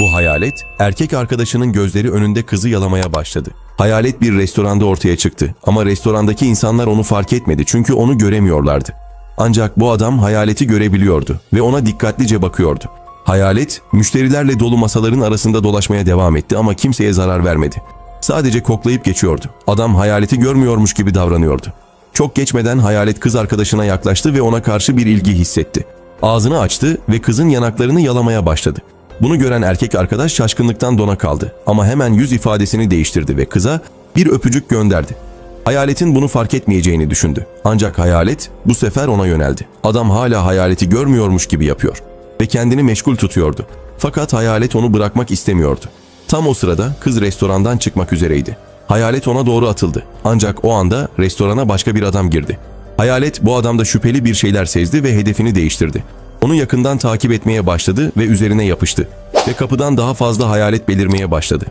Bu hayalet, erkek arkadaşının gözleri önünde kızı yalamaya başladı. Hayalet bir restoranda ortaya çıktı ama restorandaki insanlar onu fark etmedi çünkü onu göremiyorlardı. Ancak bu adam hayaleti görebiliyordu ve ona dikkatlice bakıyordu. Hayalet, müşterilerle dolu masaların arasında dolaşmaya devam etti ama kimseye zarar vermedi. Sadece koklayıp geçiyordu. Adam hayaleti görmüyormuş gibi davranıyordu. Çok geçmeden hayalet kız arkadaşına yaklaştı ve ona karşı bir ilgi hissetti. Ağzını açtı ve kızın yanaklarını yalamaya başladı. Bunu gören erkek arkadaş şaşkınlıktan dona kaldı ama hemen yüz ifadesini değiştirdi ve kıza bir öpücük gönderdi. Hayaletin bunu fark etmeyeceğini düşündü. Ancak hayalet bu sefer ona yöneldi. Adam hala hayaleti görmüyormuş gibi yapıyor ve kendini meşgul tutuyordu. Fakat hayalet onu bırakmak istemiyordu. Tam o sırada kız restorandan çıkmak üzereydi. Hayalet ona doğru atıldı. Ancak o anda restorana başka bir adam girdi. Hayalet bu adamda şüpheli bir şeyler sezdi ve hedefini değiştirdi. Onu yakından takip etmeye başladı ve üzerine yapıştı. Ve kapıdan daha fazla hayalet belirmeye başladı.